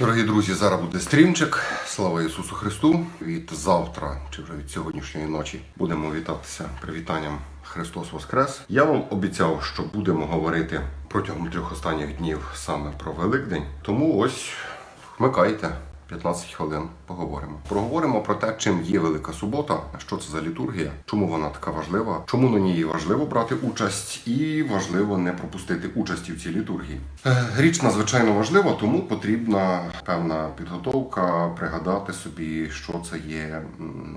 Дорогі друзі, зараз буде стрімчик. Слава Ісусу Христу! Від завтра, чи вже від сьогоднішньої ночі, будемо вітатися привітанням Христос Воскрес. Я вам обіцяв, що будемо говорити протягом трьох останніх днів саме про Великдень. Тому ось вмикайте. 15 хвилин поговоримо. Проговоримо про те, чим є Велика Субота, що це за літургія, чому вона така важлива, чому на ній важливо брати участь, і важливо не пропустити участі в цій літургії. Е, Річ надзвичайно важлива, тому потрібна певна підготовка, пригадати собі, що це є,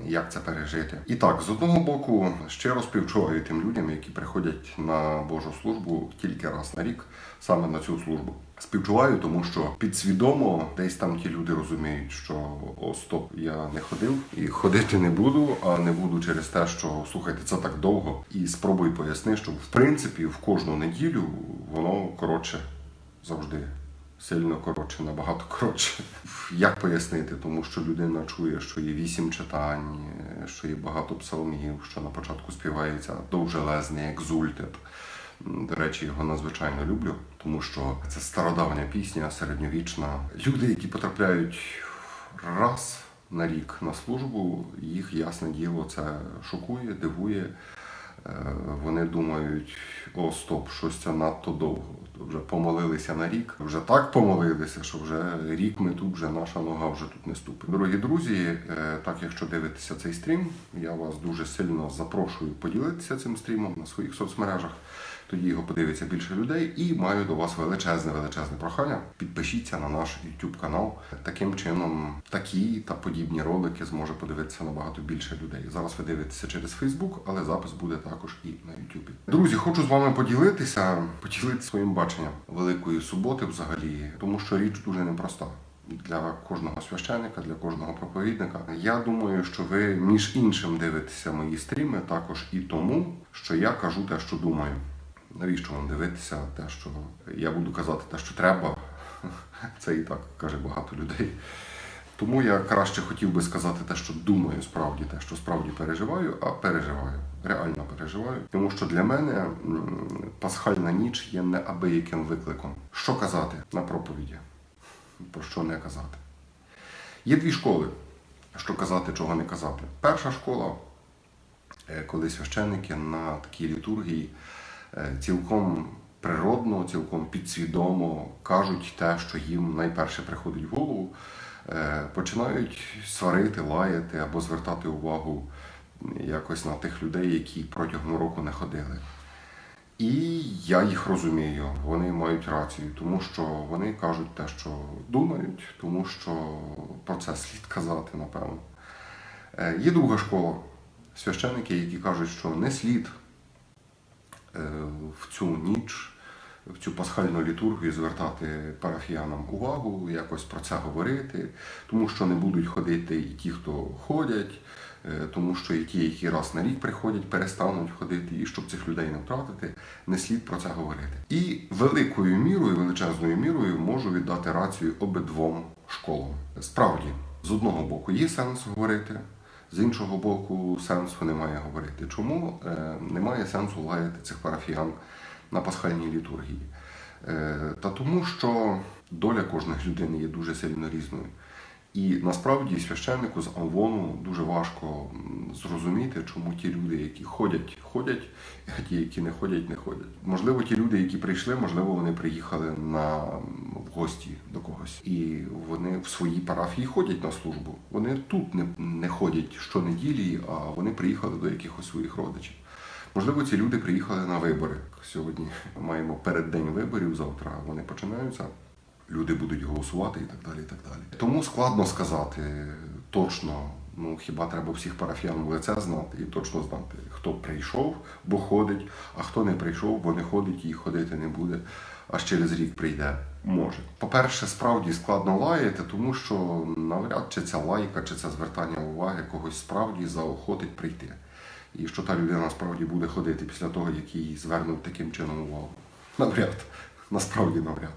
як це пережити. І так, з одного боку, щиро співчуваю тим людям, які приходять на Божу службу тільки раз на рік, саме на цю службу. Співчуваю, тому що підсвідомо десь там ті люди розуміють, що о, стоп, я не ходив і ходити не буду, а не буду через те, що слухайте, це так довго. І спробуй поясни, що в принципі в кожну неділю воно коротше завжди. Сильно коротше, набагато коротше. Як пояснити? Тому що людина чує, що є вісім читань, що є багато псалмів, що на початку співається довжелезний екзультет. До речі, його надзвичайно люблю, тому що це стародавня пісня, середньовічна. Люди, які потрапляють раз на рік на службу, їх ясне діло це шокує, дивує. Е, Вони думають, о, стоп, щось це надто довго. Вже помолилися на рік, вже так помолилися, що вже рік ми тут, вже наша нога вже тут не ступить. Дорогі друзі, е, так якщо дивитеся цей стрім, я вас дуже сильно запрошую поділитися цим стрімом на своїх соцмережах. Тоді його подивиться більше людей. І маю до вас величезне, величезне прохання. Підпишіться на наш YouTube канал. Таким чином, такі та подібні ролики зможе подивитися набагато більше людей. Зараз ви дивитеся через Facebook, але запис буде також і на YouTube. Друзі, хочу з вами поділитися, поділитися своїм баченням Великої суботи взагалі, тому що річ дуже непроста. Для кожного священника, для кожного проповідника. Я думаю, що ви між іншим дивитеся мої стріми також і тому, що я кажу те, що думаю. Навіщо вам дивитися те, що я буду казати те, що треба? Це і так каже багато людей. Тому я краще хотів би сказати те, що думаю справді, те, що справді переживаю, а переживаю, реально переживаю. Тому що для мене пасхальна ніч є неабияким викликом. Що казати на проповіді? Про що не казати? Є дві школи, що казати, чого не казати. Перша школа, е, коли священники на такій літургії е, цілком природно, цілком підсвідомо кажуть те, що їм найперше приходить в голову, починають сварити, лаяти або звертати увагу якось на тих людей, які протягом року не ходили. І я їх розумію, вони мають рацію, тому що вони кажуть те, що думають, тому що про це слід казати, напевно. Е, Є друга школа, священники, які кажуть, що не слід е, в цю ніч, в цю пасхальну літургію звертати парафіянам увагу, якось про це говорити, тому що не будуть ходити і ті, хто ходять, е, тому що і ті, які раз на рік приходять, перестануть ходити, і щоб цих людей не втратити, не слід про це говорити. І великою мірою, величезною мірою можу віддати рацію обидвом школам. Справді, з одного боку, є сенс говорити. З іншого боку, сенсу немає говорити. Чому Е, немає сенсу лаяти цих парафіян на пасхальній літургії? Е, Та тому, що доля кожної людини є дуже сильно різною. І насправді священнику з Амвону дуже важко зрозуміти, чому ті люди, які ходять, ходять, а ті, які не ходять, не ходять. Можливо, ті люди, які прийшли, можливо, вони приїхали на в гості до когось, і вони в своїй парафії ходять на службу. Вони тут не, не ходять щонеділі, а вони приїхали до якихось своїх родичів. Можливо, ці люди приїхали на вибори. Сьогодні маємо переддень виборів, завтра вони починаються. Люди будуть голосувати і так далі. і так далі. Тому складно сказати точно. Ну хіба треба всіх парафіян в лице знати і точно знати, хто прийшов, бо ходить, а хто не прийшов, бо не ходить і ходити не буде, аж через рік прийде. Може. По-перше, справді складно лаяти, тому що навряд чи ця лайка, чи це звертання уваги когось справді заохотить прийти. І що та людина справді буде ходити після того, як їй звернуть таким чином увагу. Навряд, насправді навряд.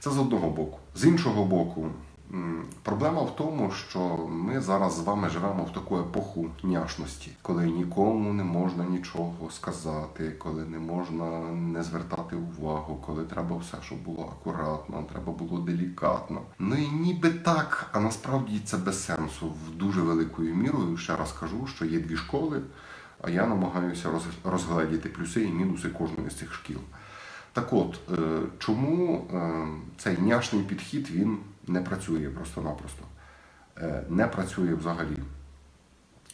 Це з одного боку. З іншого боку, Проблема в тому, що ми зараз з вами живемо в таку епоху няшності, коли нікому не можна нічого сказати, коли не можна не звертати увагу, коли треба все, щоб було акуратно, треба було делікатно. Ну і ніби так, а насправді це без сенсу. В дуже великою мірою ще раз кажу, що є дві школи, а я намагаюся розгледіти плюси і мінуси кожної з цих шкіл. Так от, е, чому е, цей няшний підхід він не працює просто-напросто? Е, Не працює взагалі.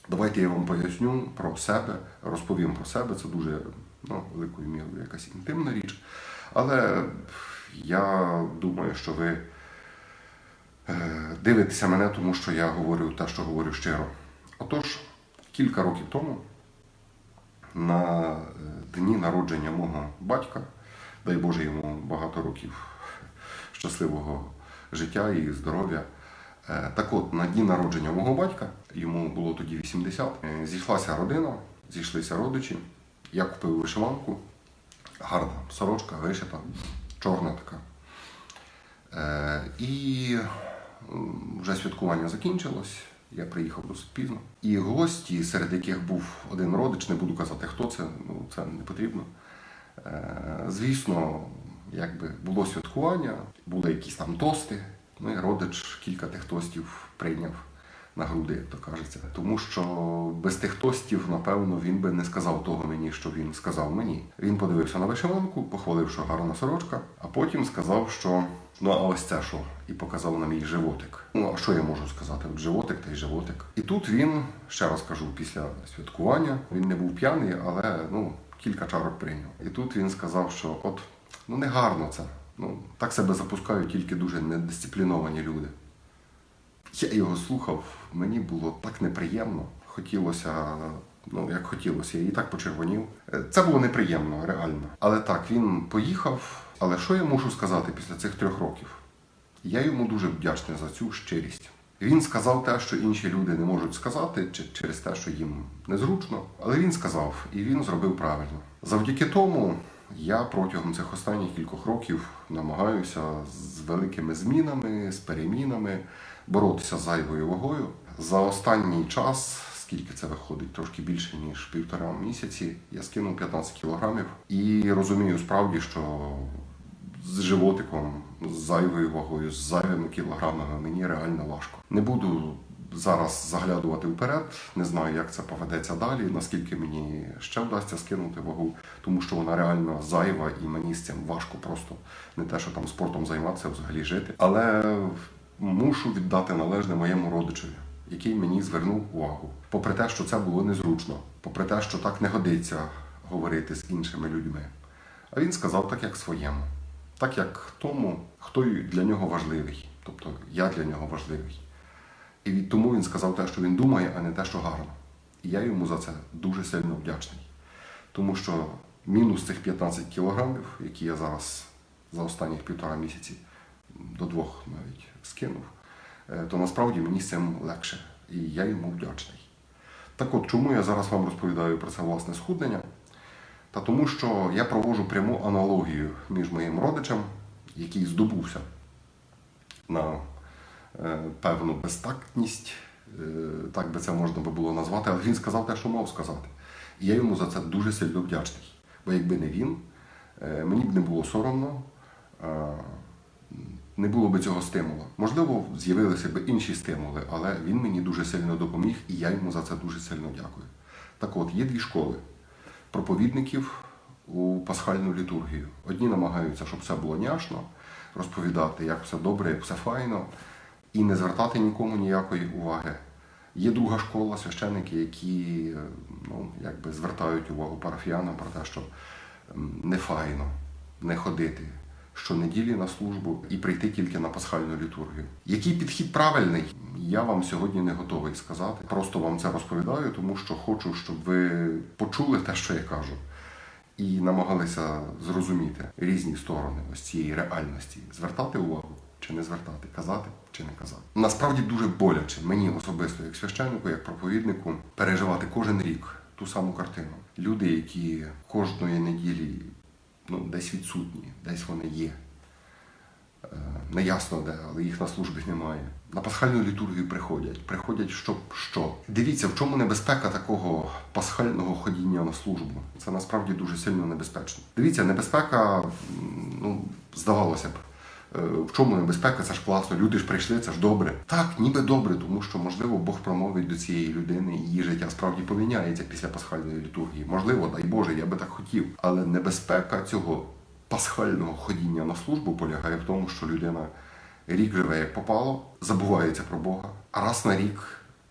Давайте я вам поясню про себе, розповім про себе. Це дуже ну, великою мірою якась інтимна річ. Але я думаю, що ви дивитеся мене, тому що я говорю те, що говорю щиро. Отож, кілька років тому на е, дні народження мого батька, дай Боже йому багато років щасливого життя і здоров'я. Е, Так от, на дні народження мого батька, йому було тоді 80, е, зійшлася родина, зійшлися родичі. Я купив вишиванку, гарна сорочка, вишита, чорна така. І вже святкування закінчилось. Я приїхав досить пізно. І гості, серед яких був один родич, не буду казати, хто це, ну це не потрібно. Е, Звісно, якби було святкування, були якісь там тости. Ну і родич кілька тих тостів прийняв на груди, як то кажеться. Тому що без тих тостів, напевно, він би не сказав того мені, що він сказав мені. Він подивився на вишиванку, похвалив, що гарна сорочка, а потім сказав, що ну а ось це що, і показав на мій животик. Ну а що я можу сказати? От животик та й животик. І тут він, ще раз кажу, після святкування він не був п'яний, але ну кілька чарок прийняв. І тут він сказав, що от ну не гарно це. Ну так себе запускають тільки дуже недисципліновані люди. Я його слухав, мені було так неприємно. Хотілося, ну як хотілося, я і так почервонів. Е, Це було неприємно, реально. Але так, він поїхав. Але що я можу сказати після цих трьох років? Я йому дуже вдячний за цю щирість. Він сказав те, що інші люди не можуть сказати, чи через те, що їм незручно. Але він сказав, і він зробив правильно. Завдяки тому я протягом цих останніх кількох років намагаюся з великими змінами, з перемінами боротися з зайвою вагою. За останній час, скільки це виходить, трошки більше ніж півтора місяці, я скинув 15 кілограмів і розумію справді, що з животиком, з зайвою вагою, з зайвими кілограмами мені реально важко. Не буду зараз заглядувати вперед, не знаю, як це поведеться далі, наскільки мені ще вдасться скинути вагу, тому що вона реально зайва і мені з цим важко просто не те, що там спортом займатися, взагалі жити. Але мушу віддати належне моєму родичеві, який мені звернув увагу. Попри те, що це було незручно, попри те, що так не годиться говорити з іншими людьми. А він сказав так, як своєму, так як тому, хто для нього важливий. Тобто я для нього важливий. І тому він сказав те, що він думає, а не те, що гарно. І я йому за це дуже сильно вдячний. Тому що мінус цих 15 кілограмів, які я зараз за останніх півтора місяці до двох навіть скинув, е, то насправді мені з цим легше. І я йому вдячний. Так от, чому я зараз вам розповідаю про це власне схуднення? Та тому, що я проводжу пряму аналогію між моїм родичем, який здобувся на е, певну безтактність, е, так би це можна було назвати, але він сказав те, що мав сказати. І я йому за це дуже сильно вдячний. Бо якби не він, мені б не було соромно, не було б цього стимулу. Можливо, з'явилися б інші стимули, але він мені дуже сильно допоміг, і я йому за це дуже сильно дякую. Так от, є дві школи проповідників у пасхальну літургію. Одні намагаються, щоб все було няшно, розповідати, як все добре, як все файно, і не звертати нікому ніякої уваги. Є друга школа, священники, які ну, якби звертають увагу парафіянам про те, що не файно не ходити щонеділі на службу і прийти тільки на пасхальну літургію. Який підхід правильний, я вам сьогодні не готовий сказати. Просто вам це розповідаю, тому що хочу, щоб ви почули те, що я кажу, і намагалися зрозуміти різні сторони ось цієї реальності, звертати увагу чи не звертати, казати чи не казати. Насправді дуже боляче мені особисто, як священнику, як проповіднику, переживати кожен рік ту саму картину. Люди, які кожної неділі ну, десь відсутні, десь вони є. Е, Неясно де, але їх на службі немає. На пасхальну літургію приходять. Приходять, щоб що? Дивіться, в чому небезпека такого пасхального ходіння на службу. Це насправді дуже сильно небезпечно. Дивіться, небезпека, ну, здавалося б. Е, В чому небезпека? Це ж класно. Люди ж прийшли, це ж добре. Так, ніби добре, тому що можливо Бог промовить до цієї людини, і її життя справді поміняється після пасхальної літургії. Можливо, дай Боже, я би так хотів. Але небезпека цього пасхального ходіння на службу полягає в тому, що людина рік живе як попало, забувається про Бога, а раз на рік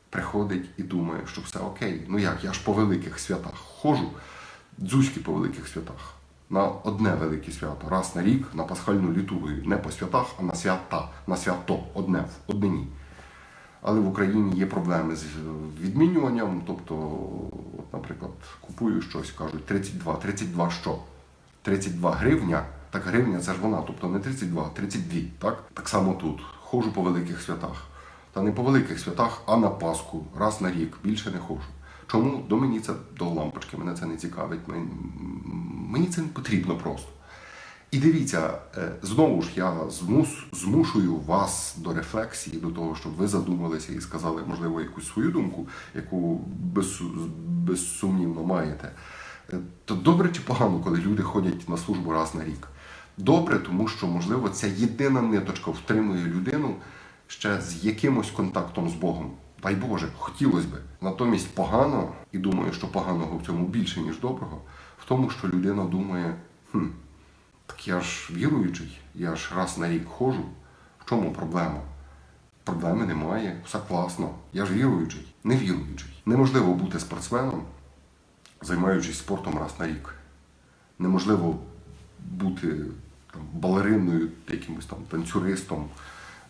приходить і думає, що все окей. Ну як, я ж по великих святах ходжу, дзузьки по великих святах. На одне велике свято, раз на рік на пасхальну літургію, не по святах, а на свята, на свято, одне в однині. Але в Україні є проблеми з відмінюванням. Тобто, от, наприклад, купую щось, кажуть 32. 32 що? 32 гривня. Так гривня це ж вона, тобто не 32, а 32. Так? так само тут. Ходжу по великих святах. Та не по великих святах, а на Пасху, раз на рік. Більше не ходжу. Чому? До мені це до лампочки, мене це не цікавить. Мені, це не потрібно просто. І дивіться, е, знову ж я змушую вас до рефлексії, до того, щоб ви задумалися і сказали, можливо, якусь свою думку, яку безсу- безсумнівно маєте. Е, То добре чи погано, коли люди ходять на службу раз на рік? Добре, тому що, можливо, ця єдина ниточка втримує людину ще з якимось контактом з Богом. Дай Боже, хотілося би. Натомість погано, і думаю, що поганого в цьому більше, ніж доброго, тому, що людина думає, хм, так я ж віруючий, я ж раз на рік ходжу. В чому проблема? Проблеми немає, все класно. Я ж віруючий, не віруючий. Неможливо бути спортсменом, займаючись спортом раз на рік. Неможливо бути там, балериною, якимось там танцюристом,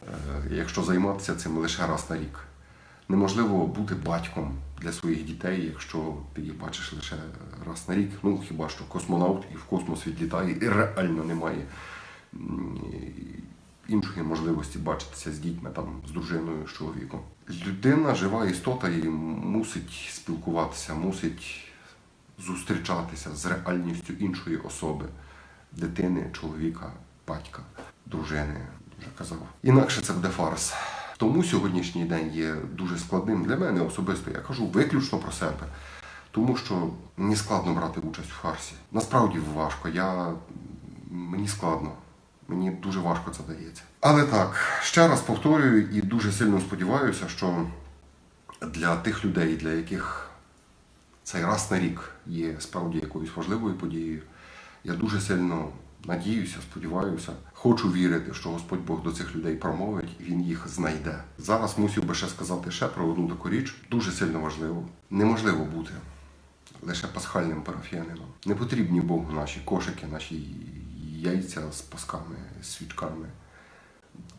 е, якщо займатися цим лише раз на рік. Неможливо бути батьком для своїх дітей, якщо ти їх бачиш лише раз на рік. Ну хіба що космонавт і в космос відлітає, і реально немає іншої можливості бачитися з дітьми, там, з дружиною, з чоловіком. Людина жива істота і мусить спілкуватися, мусить зустрічатися з реальністю іншої особи, дитини, чоловіка, батька, дружини, вже казав. Інакше це буде фарс. Тому сьогоднішній день є дуже складним для мене особисто. Я кажу виключно про себе. Тому що мені складно брати участь в фарсі. Насправді важко. Я... Мені складно. Мені дуже важко це дається. Але так, ще раз повторюю і дуже сильно сподіваюся, що для тих людей, для яких цей раз на рік є справді якоюсь важливою подією, я дуже сильно надіюся, сподіваюся, хочу вірити, що Господь Бог до цих людей промовить і Він їх знайде. Зараз мусив би ще сказати ще про одну таку річ, дуже сильно важливо. Неможливо бути лише пасхальним парафіянином. Не потрібні Богу наші кошики, наші яйця з пасками, з свічками.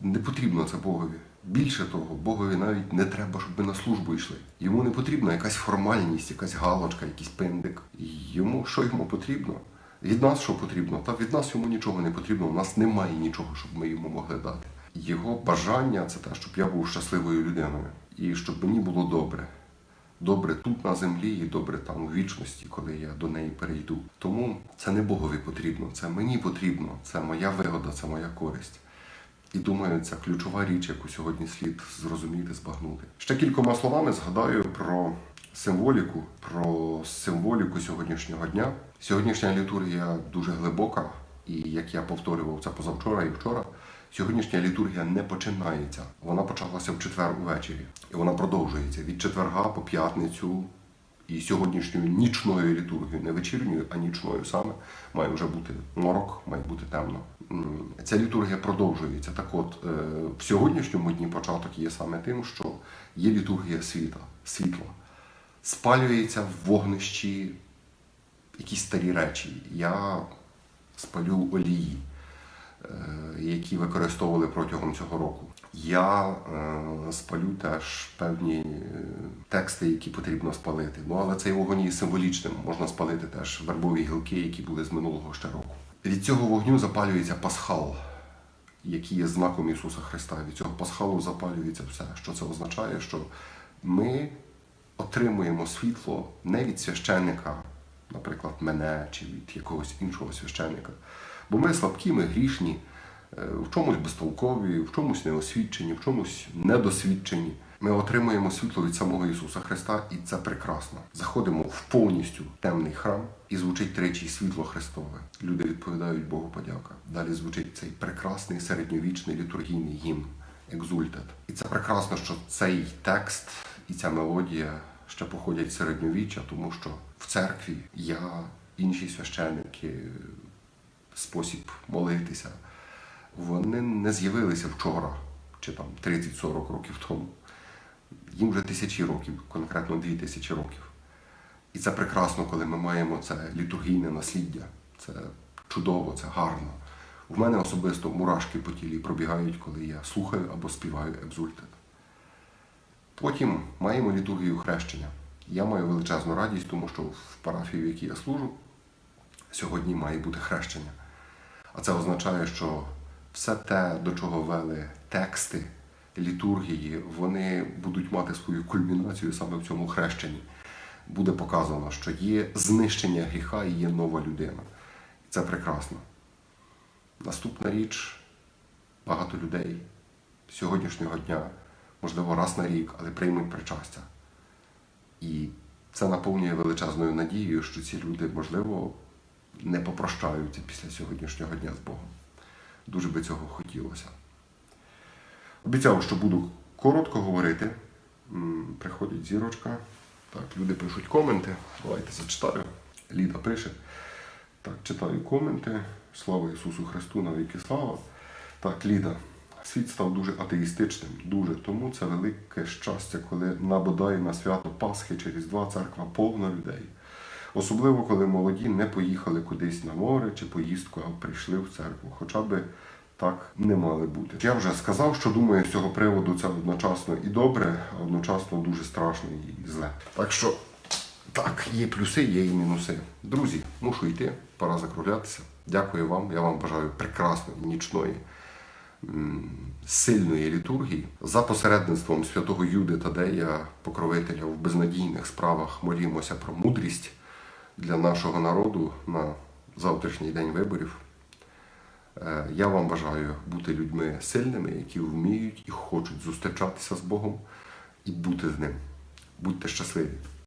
Не потрібно це Богові. Більше того, Богові навіть не треба, щоб ми на службу йшли. Йому не потрібна якась формальність, якась галочка, якийсь пиндик. Йому що йому потрібно? Від нас що потрібно? Та від нас йому нічого не потрібно. У нас немає нічого, щоб ми йому могли дати. Його бажання це те, щоб я був щасливою людиною і щоб мені було добре. Добре тут на землі і добре там у вічності, коли я до неї перейду. Тому це не Богові потрібно, це мені потрібно, це моя вигода, це моя користь. І думаю, це ключова річ, яку сьогодні слід зрозуміти, збагнути. Ще кількома словами згадаю про символіку, про символіку сьогоднішнього дня. Сьогоднішня літургія дуже глибока, і як я повторював це позавчора і вчора, сьогоднішня літургія не починається. Вона почалася в четвер увечері, і вона продовжується від четверга по п'ятницю. І сьогоднішньою нічною літургією, не вечірньою, а нічною саме, має вже бути морок, має бути темно. Ця літургія продовжується. Так от, е, в сьогоднішньому дні початок є саме тим, що є літургія світа, світла. Спалюється в вогнищі якісь старі речі. Я спалю олії, е, які використовували протягом цього року. Я е, спалю теж певні е, тексти, які потрібно спалити. Ну але цей вогонь є символічним. Можна спалити теж вербові гілки, які були з минулого ще року. Від цього вогню запалюється пасхал, який є знаком Ісуса Христа. Від цього пасхалу запалюється все. Що це означає? Що ми отримуємо світло не від священника, наприклад, мене чи від якогось іншого священника. Бо ми слабкі, ми грішні, е, в чомусь безтолкові, в чомусь неосвідчені, в чомусь недосвідчені. Ми отримуємо світло від самого Ісуса Христа, і це прекрасно. Заходимо в повністю темний храм і звучить тричі світло Христове. Люди відповідають Богу подяка. Далі звучить цей прекрасний середньовічний літургійний гімн Екзультет. І це прекрасно, що цей текст і ця мелодія ще походять з середньовіччя, тому що в церкві я, інші священники, спосіб молитися, вони не з'явилися вчора чи там 30-40 років тому. Їм вже тисячі років, конкретно дві тисячі років. І це прекрасно, коли ми маємо це літургійне насліддя. Це чудово, це гарно. У мене особисто мурашки по тілі пробігають, коли я слухаю або співаю екзультет. Потім маємо літургію хрещення. Я маю величезну радість, тому що в парафії, в якій я служу, сьогодні має бути хрещення. А це означає, що все те, до чого вели тексти літургії, вони будуть мати свою кульмінацію саме в цьому хрещенні. Буде показано, що є знищення гріха і є нова людина. І це прекрасно. Наступна річ багато людей сьогоднішнього дня, можливо, раз на рік, але приймуть причастя. І це наповнює величезною надією, що ці люди, можливо, не попрощаються після сьогоднішнього дня з Богом. Дуже би цього хотілося. Обіцяв, що буду коротко говорити. Приходить зірочка. Так, люди пишуть коменти. Давайте зачитаю. Ліда пише. Так, читаю коменти. Слава Ісусу Христу, навіки слава. Так, Ліда. Світ став дуже атеїстичним, дуже. Тому це велике щастя, коли на бодай на свято Пасхи через два церква повна людей. Особливо, коли молоді не поїхали кудись на море чи поїздку, а прийшли в церкву. Хоча би так не мали бути. Я вже сказав, що думаю з цього приводу це одночасно і добре, а одночасно дуже страшно і зле. Так що так, є плюси, є і мінуси. Друзі, мушу йти, пора закруглятися. Дякую вам. Я вам бажаю прекрасної нічної сильної літургії за посередництвом святого Юди Тадея, покровителя в безнадійних справах, молімося про мудрість для нашого народу на завтрашній день виборів. Е, Я вам бажаю бути людьми сильними, які вміють і хочуть зустрічатися з Богом і бути з ним. Будьте щасливі!